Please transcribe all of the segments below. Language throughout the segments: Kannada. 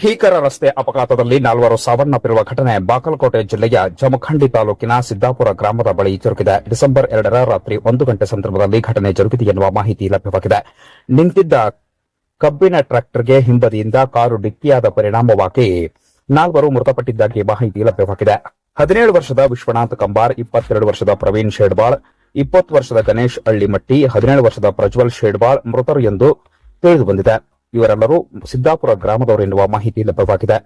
ಭೀಕರ ರಸ್ತೆ ಅಪಘಾತದಲ್ಲಿ ನಾಲ್ವರು ಸಾವನ್ನಪ್ಪಿರುವ ಘಟನೆ ಬಾಗಲಕೋಟೆ ಜಿಲ್ಲೆಯ ಜಮಖಂಡಿ ತಾಲೂಕಿನ ಸಿದ್ದಾಪುರ ಗ್ರಾಮದ ಬಳಿ ಜರುಗಿದೆ. ಡಿಸೆಂಬರ್ ಎರಡರ ರಾತ್ರಿ ಒಂದು ಗಂಟೆ ಸಂದರ್ಭದಲ್ಲಿ ಘಟನೆ ಜರುಗಿದೆ ಎನ್ನುವ ಮಾಹಿತಿ ಲಭ್ಯವಾಗಿದೆ. ನಿಂತಿದ್ದ ಕಬ್ಬಿನ ಟ್ರ್ಯಾಕ್ಟರ್ಗೆ ಹಿಂಬದಿಯಿಂದ ಕಾರು ಡಿಕ್ಕಿಯಾದ ಪರಿಣಾಮವಾಗಿ ನಾಲ್ವರು ಮೃತಪಟ್ಟಿದ್ದಾಗಿ ಮಾಹಿತಿ ಲಭ್ಯವಾಗಿದೆ. ಹದಿನೇಳು ವರ್ಷದ ವಿಶ್ವನಾಥ್ ಕಂಬಾರ್, ಇಪ್ಪತ್ತೆರಡು ವರ್ಷದ ಪ್ರವೀಣ್ ಶೇಡ್ಬಾಳ್ ಇಪ್ಪತ್ತು ವರ್ಷದ ಗಣೇಶ್ ಅಳ್ಳಿಮಟ್ಟಿ ಹದಿನೇಳು ವರ್ಷದ ಪ್ರಜ್ವಲ್ ಶೇಡ್ಬಾಳ್ ಮೃತರು ಎಂದು ತಿಳಿದು ಬಂದಿದೆ ಇವರೆಲ್ಲರೂ ಸಿದ್ದಾಪುರ ಗ್ರಾಮದವರು ಎನ್ನುವ ಮಾಹಿತಿ ಲಭ್ಯವಾಗಿದೆ.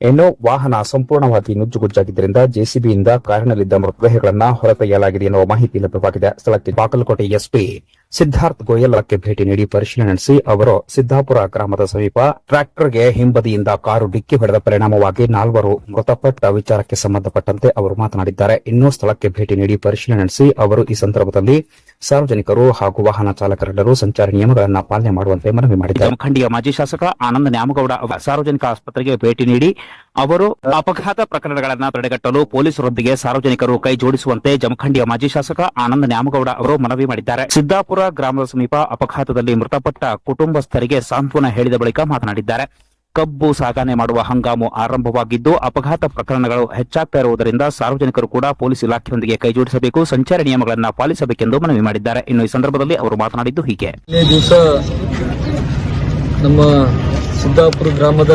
ಇನ್ನು ವಾಹನ ಸಂಪೂರ್ಣವಾಗಿ ನುಜ್ಜುಗುಜ್ಜಾಗಿದ್ದರಿಂದ ಜೆಸಿಬಿಯಿಂದ ಕಾರಿನಲ್ಲಿದ್ದ ಮೃತದೇಹಗಳನ್ನು ಹೊರತೆಗೆಯಲಾಗಿದೆ ಎನ್ನುವ ಮಾಹಿತಿ ಲಭ್ಯವಾಗಿದೆ. ಸ್ಥಳಕ್ಕೆ ಬಾಗಲಕೋಟೆ ಎಸ್ಪಿ ಸಿದ್ಧಾರ್ಥ್ ಗೋಯಲಕ್ಕೆ ಭೇಟಿ ನೀಡಿ ಪರಿಶೀಲನೆ ನಡೆಸಿ ಅವರು ಸಿದ್ದಾಪುರ ಗ್ರಾಮದ ಸಮೀಪ ಟ್ರ್ಯಾಕ್ಟರ್ಗೆ ಹಿಂಬದಿಯಿಂದ ಕಾರು ಡಿಕ್ಕಿ ಹೊಡೆದ ಪರಿಣಾಮವಾಗಿ ನಾಲ್ವರು ಮೃತಪಟ್ಟ ವಿಚಾರಕ್ಕೆ ಸಂಬಂಧಪಟ್ಟಂತೆ ಅವರು ಮಾತನಾಡಿದ್ದಾರೆ. ಇನ್ನೂ ಸ್ಥಳಕ್ಕೆ ಭೇಟಿ ನೀಡಿ ಪರಿಶೀಲನೆ ನಡೆಸಿ ಅವರು ಈ ಸಂದರ್ಭದಲ್ಲಿ ಸಾರ್ವಜನಿಕರು ಹಾಗೂ ವಾಹನ ಚಾಲಕರೆಲ್ಲರೂ ಸಂಚಾರ ನಿಯಮಗಳನ್ನು ಪಾಲನೆ ಮಾಡುವಂತೆ ಮನವಿ ಮಾಡಿದ್ದಾರೆ. ಜಮಖಂಡಿಯ ಮಾಜಿ ಶಾಸಕ ಆನಂದ ನ್ಯಾಮಗೌಡ ಸಾರ್ವಜನಿಕ ಆಸ್ಪತ್ರೆಗೆ ಭೇಟಿ ನೀಡಿ ಅವರು ಅಪಘಾತ ಪ್ರಕರಣಗಳನ್ನು ತಡೆಗಟ್ಟಲು ಪೊಲೀಸರೊಂದಿಗೆ ಸಾರ್ವಜನಿಕರು ಕೈ ಜೋಡಿಸುವಂತೆ ಜಮಖಂಡಿಯ ಮಾಜಿ ಶಾಸಕ ಆನಂದ ನ್ಯಾಮಗೌಡ ಅವರು ಮನವಿ ಮಾಡಿದ್ದಾರೆ. ಸಿದ್ದಾಪುರ ಗ್ರಾಮದ ಸಮೀಪ ಅಪಘಾತದಲ್ಲಿ ಮೃತಪಟ್ಟ ಕುಟುಂಬಸ್ಥರಿಗೆ ಸಾಂತ್ವನ ಹೇಳಿದ ಬಳಿಕ ಮಾತನಾಡಿದ್ದಾರೆ. ಕಬ್ಬು ಸಾಗಣೆ ಮಾಡುವ ಹಂಗಾಮು ಆರಂಭವಾಗಿದ್ದು, ಅಪಘಾತ ಪ್ರಕರಣಗಳು ಹೆಚ್ಚಾಗ್ತಾ ಇರುವುದರಿಂದ ಸಾರ್ವಜನಿಕರು ಕೂಡ ಪೊಲೀಸ್ ಇಲಾಖೆಯೊಂದಿಗೆ ಕೈಜೋಡಿಸಬೇಕು ಸಂಚಾರ ನಿಯಮಗಳನ್ನು ಪಾಲಿಸಬೇಕೆಂದು ಮನವಿ ಮಾಡಿದ್ದಾರೆ. ಇನ್ನು ಈ ಸಂದರ್ಭದಲ್ಲಿ ಅವರು ಮಾತನಾಡಿದ್ದು ಹೀಗೆ. ದಿವಸ ನಮ್ಮ ಸಿದ್ದಾಪುರ ಗ್ರಾಮದ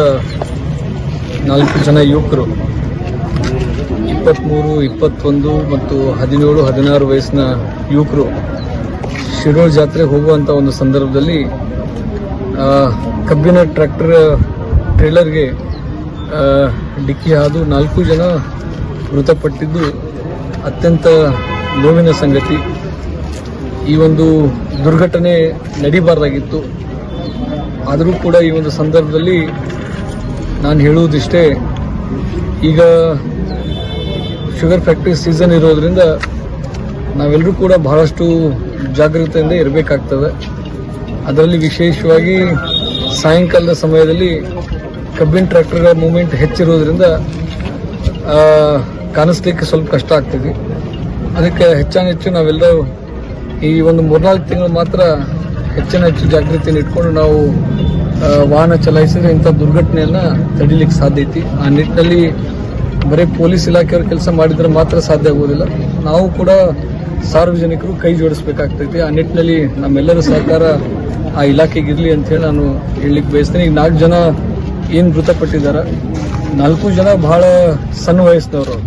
ನಾಲ್ಕು ಜನ ಯುವಕರು ಇಪ್ಪತ್ತ್ಮೂರು ಇಪ್ಪತ್ತೊಂದು ಮತ್ತು ಹದಿನೇಳು, ಹದಿನಾರು ವಯಸ್ಸಿನ ಯುವಕರು ಶಿರೋಳ್ ಜಾತ್ರೆಗೆ ಹೋಗುವಂಥ ಒಂದು ಸಂದರ್ಭದಲ್ಲಿ ಕಬ್ಬಿನ ಟ್ರ್ಯಾಕ್ಟರ್ ಟ್ರೇಲರ್ಗೆ ಡಿಕ್ಕಿ ಹಾದು ನಾಲ್ಕು ಜನ ಮೃತಪಟ್ಟಿದ್ದು ಅತ್ಯಂತ ನೋವಿನ ಸಂಗತಿ. ಈ ಒಂದು ದುರ್ಘಟನೆ ನಡಿಬಾರ್ದಾಗಿತ್ತು. ಆದರೂ ಕೂಡ ಈ ಒಂದು ಸಂದರ್ಭದಲ್ಲಿ ನಾನು ಹೇಳುವುದಿಷ್ಟೇ, ಈಗ ಶುಗರ್ ಫ್ಯಾಕ್ಟ್ರಿ ಸೀಸನ್ ಇರೋದರಿಂದ ನಾವೆಲ್ಲರೂ ಕೂಡ ಬಹಳಷ್ಟು ಜಾಗೃತೆಯಿಂದ ಇರಬೇಕಾಗ್ತದೆ. ಅದರಲ್ಲಿ ವಿಶೇಷವಾಗಿ ಸಾಯಂಕಾಲದ ಸಮಯದಲ್ಲಿ ಕಬ್ಬಿನ ಟ್ರ್ಯಾಕ್ಟರ್ಗಳ ಮೂವ್ಮೆಂಟ್ ಹೆಚ್ಚಿರೋದ್ರಿಂದ ಕಾಣಿಸ್ಲಿಕ್ಕೆ ಸ್ವಲ್ಪ ಕಷ್ಟ ಆಗ್ತದೆ. ಅದಕ್ಕೆ ಹೆಚ್ಚಾನ ಹೆಚ್ಚು ನಾವೆಲ್ಲರೂ ಈ ಒಂದು ಮೂರ್ನಾಲ್ಕು ತಿಂಗಳು ಮಾತ್ರ ಹೆಚ್ಚಿನ ಹೆಚ್ಚು ಜಾಗೃತಿಯನ್ನು ಇಟ್ಕೊಂಡು ನಾವು ವಾಹನ ಚಲಾಯಿಸಿದ್ರೆ ಇಂಥ ದುರ್ಘಟನೆಯನ್ನು ತಡಿಲಿಕ್ಕೆ ಸಾಧ್ಯ ಐತಿ. ಆ ನಿಟ್ಟಿನಲ್ಲಿ ಬರೀ ಪೊಲೀಸ್ ಇಲಾಖೆಯವ್ರ ಕೆಲಸ ಮಾಡಿದ್ರೆ ಮಾತ್ರ ಸಾಧ್ಯ ಆಗೋದಿಲ್ಲ ನಾವು ಕೂಡ ಸಾರ್ವಜನಿಕರು ಕೈ ಜೋಡಿಸ್ಬೇಕಾಗ್ತೈತಿ. ಆ ನಿಟ್ಟಿನಲ್ಲಿ ನಮ್ಮೆಲ್ಲರ ಸಹಕಾರ ಆ ಇಲಾಖೆಗಿರಲಿ ಅಂತ ಹೇಳಿ ನಾನು ಹೇಳಲಿಕ್ಕೆ ಬಯಸ್ತೇನೆ. ಈಗ ನಾಲ್ಕು ಜನ ಏನು ಮೃತಪಟ್ಟಿದ್ದಾರೆ. ನಾಲ್ಕು ಜನ ಬಹಳ ಸಣ್ಣ ವಯಸ್ಸಿನವರು.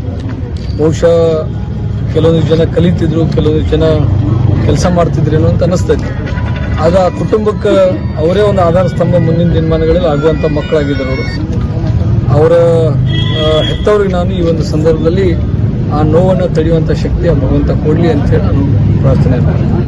ಬಹುಶಃ ಕೆಲವೊಂದು ಜನ ಕಲಿತಿದ್ರು ಕೆಲವೊಂದು ಜನ ಕೆಲಸ ಮಾಡ್ತಿದ್ರೇನೋ ಅಂತ ಅನಿಸ್ತೈತಿ ಆಗ ಆ ಕುಟುಂಬಕ್ಕೆ ಅವರೇ ಒಂದು ಆಧಾರ ಸ್ತಂಭ ಮುಂದಿನ ದಿನಮಾನಗಳಲ್ಲಿ ಆಗುವಂಥ ಮಕ್ಕಳಾಗಿದ್ದರು ಅವರು. ಅವರ ಹೆತ್ತವ್ರಿಗೆ ನಾನು ಈ ಒಂದು ಸಂದರ್ಭದಲ್ಲಿ ಆ ನೋವನ್ನು ತಡೆಯುವಂಥ ಶಕ್ತಿ ಆ ಭಗವಂತ ಕೊಡಲಿ ಅಂತ ಹೇಳಿ ನಾನು ಪ್ರಾರ್ಥನೆ ಮಾಡ್ತೀನಿ.